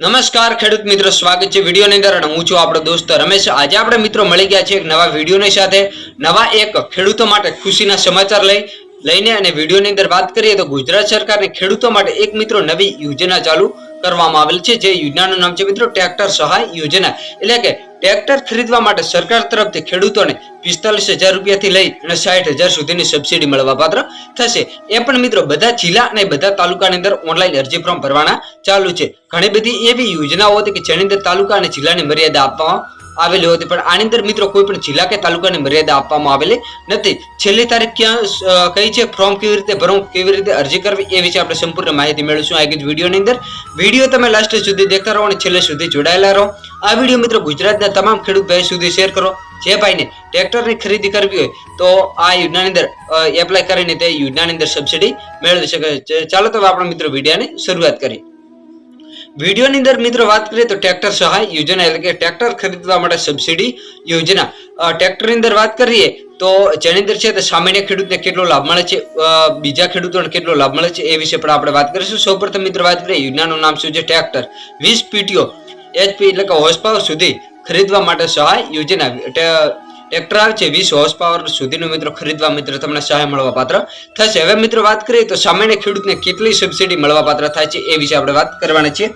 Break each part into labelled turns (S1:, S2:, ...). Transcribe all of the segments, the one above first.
S1: નમસ્કાર ખેડૂત મિત્રો, સ્વાગત છે વિડીયોની અંદર અને હું છું આપણો દોસ્ત રમેશ. આજે આપણે મિત્રો મળી ગયા છે એક નવા વિડીયોની સાથે. નવા એક ખેડૂતો માટે ખુશીના સમાચાર લઈ, લઈને અને વિડીયોની અંદર વાત કરીએ તો ગુજરાત સરકારની ખેડૂતો માટે એક મિત્રો નવી યોજના ચાલુ કરવામાં આવેલ છે. જે યોજનાનું નામ છે મિત્રો, ટ્રેક્ટર સહાય યોજના. એટલે કે ટ્રેક્ટર ખરીદવા માટે સરકાર તરફથી ખેડૂતોને પિસ્તાલીસ હજાર રૂપિયાથી લઈ અને સાઠ હજાર સુધીની સબસિડી મળવા પાત્ર થશે. એ પણ મિત્રો બધા જિલ્લા અને બધા તાલુકાની અંદર ઓનલાઈન અરજી ફોર્મ ભરવાના ચાલુ છે. ઘણી બધી એવી યોજનાઓ હતી કે જેની અંદર તાલુકા અને જિલ્લાની મર્યાદા આપવામાં આવેલી હતી. પણ આની અંદર મિત્રો કોઈ પણ જિલ્લા કે તાલુકાની મર્યાદા આપવામાં આવેલી નથી. છેલ્લી તારીખ ક્યાં કઈ છે? ફોર્મ કેવી રીતે ભરવું, કેવી રીતે અરજી કરવી એ વિશે આપણે સંપૂર્ણ માહિતી મેળવીશું આ જ વિડીયોની અંદર. વીડિયો તમે લાસ્ટ સુધી દેખતા રહો અને છેલ્લે સુધી જોડાયેલા રહો. આ વીડિયો મિત્રો ગુજરાતના તમામ ખેડૂત ભાઈ સુધી શેર કરો. જે ભાઈને ટ્રેક્ટરની ખરીદી કરવી હોય તો આ યોજનાની અંદર એપ્લાય કરીને તે યોજનાની અંદર સબસિડી મેળવી શકે છે. ચાલો તો આપણે મિત્રો વિડીયાની શરૂઆત કરીએ. વિડીયોની અંદર મિત્રો વાત કરીએ તો ટ્રેક્ટર સહાય યોજના એટલે કે ટ્રેક્ટર ખરીદવા માટે સબસિડી યોજના. ટ્રેક્ટરની અંદર વાત કરીએ તો જેની અંદર છે તે સામાન્ય ખેડૂતને કેટલો લાભ મળે છે બીજા ખેડૂતોને કેટલો લાભ મળે છે એ વિશે પણ આપણે વાત કરીશું. સૌપ્રથમ મિત્રો વાત કરીએ યોજનાનું નામ શું છે? ટ્રેક્ટર. વીસ પીટીઓ એચપી એટલે કે હોર્સ પાવર સુધી ખરીદવા માટે સહાય યોજના. ટ્રે- ટ્રેક્ટર આવે છે વીસ હોર્સ પાવર સુધીનું મિત્રો ખરીદવા મિત્ર તમને સહાય મળવા પાત્ર થશે. હવે મિત્રો વાત કરીએ તો સામાન્ય ખેડૂતને કેટલી સબસિડી મળવા પાત્ર થાય છે એ વિશે આપણે વાત કરવાની છે.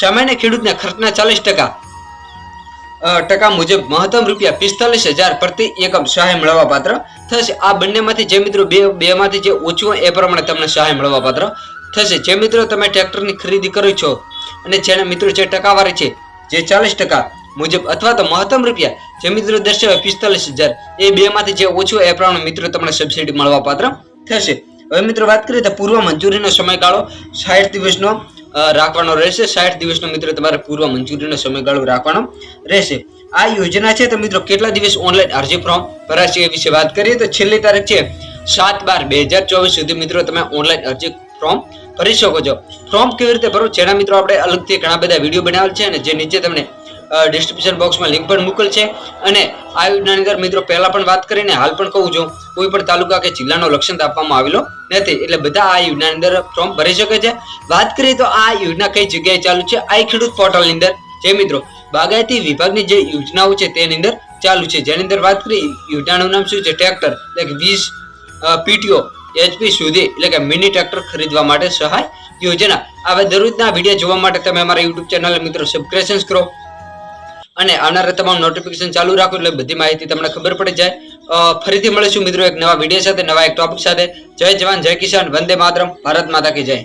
S1: સામાન્ય ખેડૂતને ખર્ચના ચાલીસ ટકા ટકા મુજબ મહત્તમ રૂપિયા પિસ્તાલીસ હજાર પ્રતિ એકમ સહાય મળવા પાત્ર થશે. આ બંનેમાંથી જે મિત્રો બે, બેમાંથી જે ઓછું હોય એ પ્રમાણે તમને સહાય મળવા પાત્ર થશે. જે મિત્રો તમે ટ્રેક્ટરની ખરીદી કરો છો અને જેના મિત્રો જે ટકાવારી છે, જે ચાલીસ ટકા મુજબ અથવા તો મહત્તમ રૂપિયા જે મિત્રો દર્શાવે પિસ્તાલીસ હજાર, એ બેમાંથી જે ઓછું એ પ્રમાણે મિત્રો તમને સબસિડી મળવા પાત્ર થશે. હવે મિત્રો વાત કરીએ તો પૂર્વ મંજૂરીનો સમયગાળો સાઠ દિવસનો રાખવાનો રહેશે. સાઠ દિવસનો મિત્રો તમારે પૂર્વ મંજૂરીનો સમયગાળો રાખવાનો રહેશે. આ યોજના છે તો મિત્રો કેટલા દિવસ ઓનલાઈન અરજી ફોર્મ ભરાશે એ વિશે વાત કરીએ તો છેલ્લી તારીખ છે સાત બાર બે હજાર ચોવીસ સુધી મિત્રો તમે ઓનલાઈન અરજી ફોર્મ ભરી શકો છો. ફોર્મ કેવી રીતે ભરો જેના મિત્રો આપણે અલગથી ઘણા બધા વીડિયો બનાવેલ છે અને જે નીચે તમને ડિસ્ક્રિપ્શન બોક્સમાં લિંક પણ મૂકેલ છે. અને આ યોજનાની અંદર મિત્રો પહેલાં પણ વાત કરીને હાલ પણ કહું છું, કોઈ પણ તાલુકા કે જિલ્લાનો લક્ષણ આપવામાં આવેલો નથી. એટલે બધા આ યોજનાની અંદર ફોર્મ ભરી શકે છે. વાત કરીએ તો આ યોજના કઈ જગ્યાએ ચાલુ છે? આ ખેડૂત પોર્ટલની અંદર. જે મિત્રો બાગાયતી વિભાગની જે યોજનાઓ છે તેની અંદર ચાલુ છે. જેની અંદર વાત કરીએ, યોજનાનું નામ શું છે? ટ્રેક્ટર. એટલે કે વીસ પીટીઓ એચપી સુધી એટલે કે મિની ટ્રેક્ટર ખરીદવા માટે સહાય યોજના. હવે દરરોજના વીડિયો જોવા માટે તમે અમારા યુટ્યુબ ચેનલ મિત્રો સબસ્ક્રિપ્શન કરો. અને આવનારા તમામ નોટિફિકેશન ચાલુ રાખો એટલે બધી માહિતી તમને ખબર પડી જાય. ફરીથી મળીશું મિત્રો એક નવા વીડિયો સાથે, નવા એક ટોપિક સાથે. જય જવાન, જય કિસાન, વંદે માતરમ, ભારત માતા કી જય.